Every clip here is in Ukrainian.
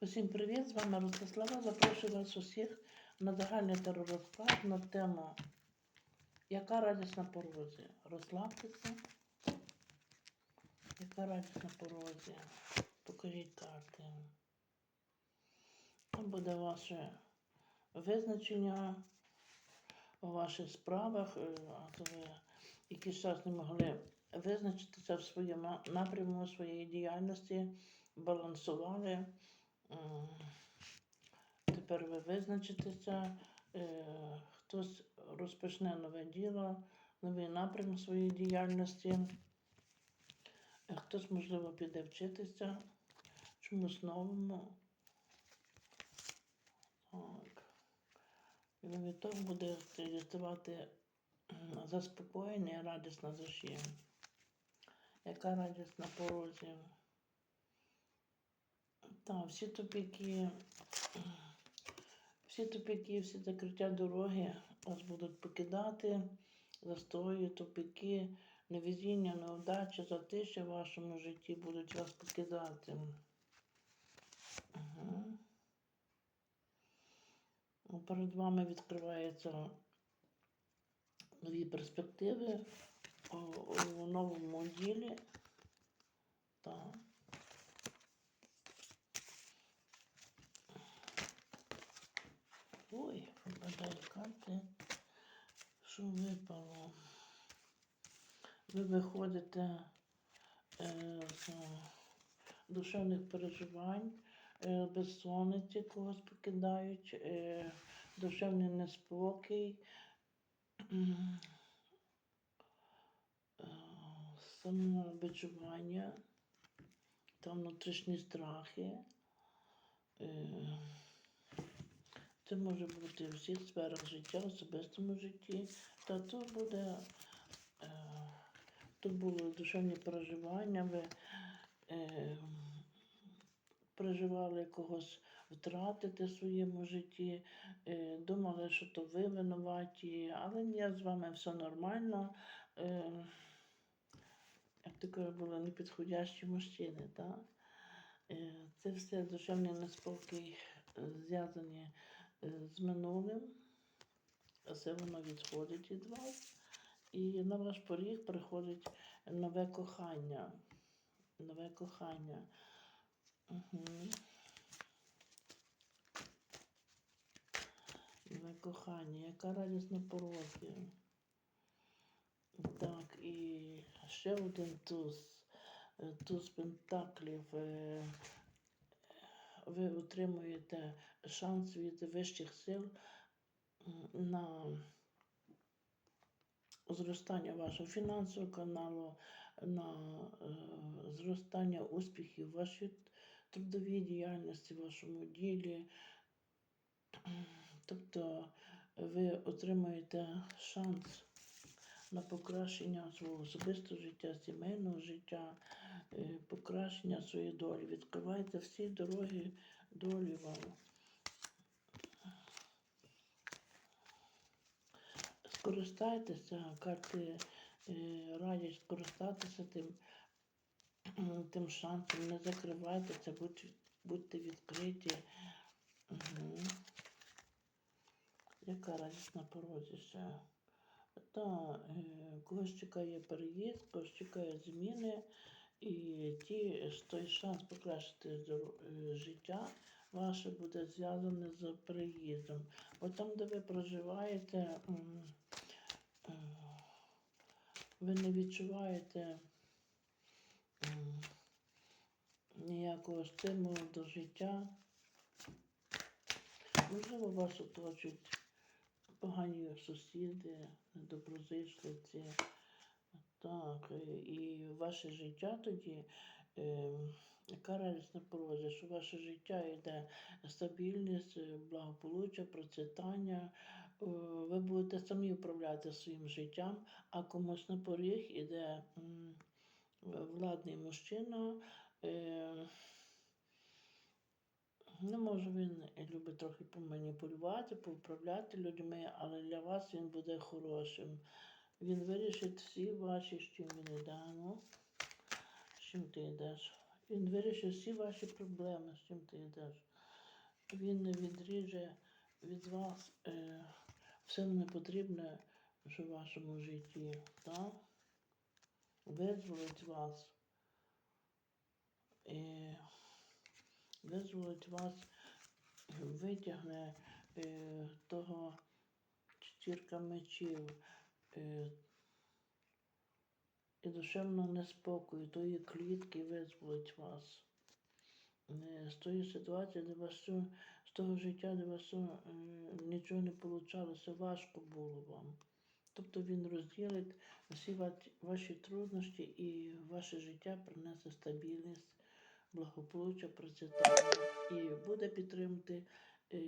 Усім привіт! З вами Ростислава. Запрошую вас усіх на загальний теророзклад на тему Яка радість на порозі? Розслабтеся. Яка радість на порозі? Покажіть карти. Там буде ваше визначення у ваших справах, е, а то ви якийсь час не могли визначитися в своєму напряму своєї діяльності, балансували. М, Тепер ви визначитеся, е, хтось розпочне нове діло, новий напрям своєї діяльності, Е, хтось, можливо, піде вчитися чомусь новому. Так. І від того буде реєструвати заспокоєння і радість на душі. Яка радість на порозі? Так, всі тупіки, всі тупіки, всі закриття дороги вас будуть покидати, застої, тупіки, невезіння, неудачі, затиші в вашому житті будуть вас покидати. Угу. Перед вами відкриваються нові перспективи у новому ділі. Так. Ой, випадає карти. Що випало? Ви виходите е, з душевних переживань, е, безсонниці когось покидають, е, душевний неспокій, е, самовичування та внутрішні страхи. Е, це може бути в всіх сферах життя, в особистому житті. Та то буде, е, то були душевні переживання, ви е, переживали когось втратити в своєму житті, е, думали, що то ви винуваті, але ні, з вами все нормально. Е, як таке були непідходящі мужчини, так? Е, Це все душевний неспокій зв'язані з минулим. Все воно відходить від вас. І на ваш поріг приходить нове кохання. Нове кохання. Угу. Нове кохання. Яка радість на порозі. Так, і ще один туз. Е, Туз пентаклів. Ви отримуєте шанс від вищих сил на зростання вашого фінансового каналу, на е, зростання успіхів вашій трудовій діяльності, вашому ділі. Тобто ви отримуєте шанс на покращення свого особистого життя, сімейного життя, е, покращення своєї долі. Відкривайте всі дороги долі вам. Скористайтеся, карти е, радять скористатися тим, тим шансом, не закривайтеся, будь, будьте відкриті. Угу. Яка радість на порозі ще? Та е, когось чекає переїзд, когось чекає зміни, і ті, той шанс покращити е, життя ваше буде зв'язане з переїздом. Бо там, де ви проживаєте, е, ви не відчуваєте ніякого стимулу до життя. Можливо, вас оточують погані сусіди, недоброзичливці. Так, і- ваше життя тоді, е, яка радість на порозі, що ваше життя йде стабільність, благополуччя, процвітання. Е, Ви будете самі управляти своїм життям, а комусь на поріг іде владний мужчина. Е, Ну, може, він любить трохи поманіпулювати, поуправляти людьми, але для вас він буде хорошим. Він вирішить всі ваші, з чим він йде. Ну, з чим ти йдеш? Він вирішить всі ваші проблеми, з чим ти йдеш. Він не відріже від вас е, все непотрібне, в вашому житті. Так? Визволить вас. І визволить вас, витягне е, того четвірка мечів. Е, і душевного неспокою, тої клітки визволить вас. Е, З тої ситуації, де вас з того життя, де вас е, нічого не получалося, важко було вам. Тобто він розділить всі ваші труднощі і ваше життя принесе стабільність, благополуччя, процвітання і буде підтримати е,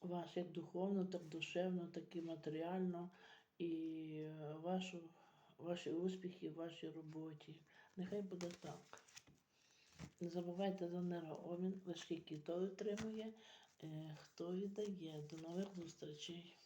вас як духовно, так душевно, так і матеріально, і вашу, ваші успіхи вашій роботі. Нехай буде так. Не забувайте за енергообмін, лише той отримує, е, хто і дає. До нових зустрічей.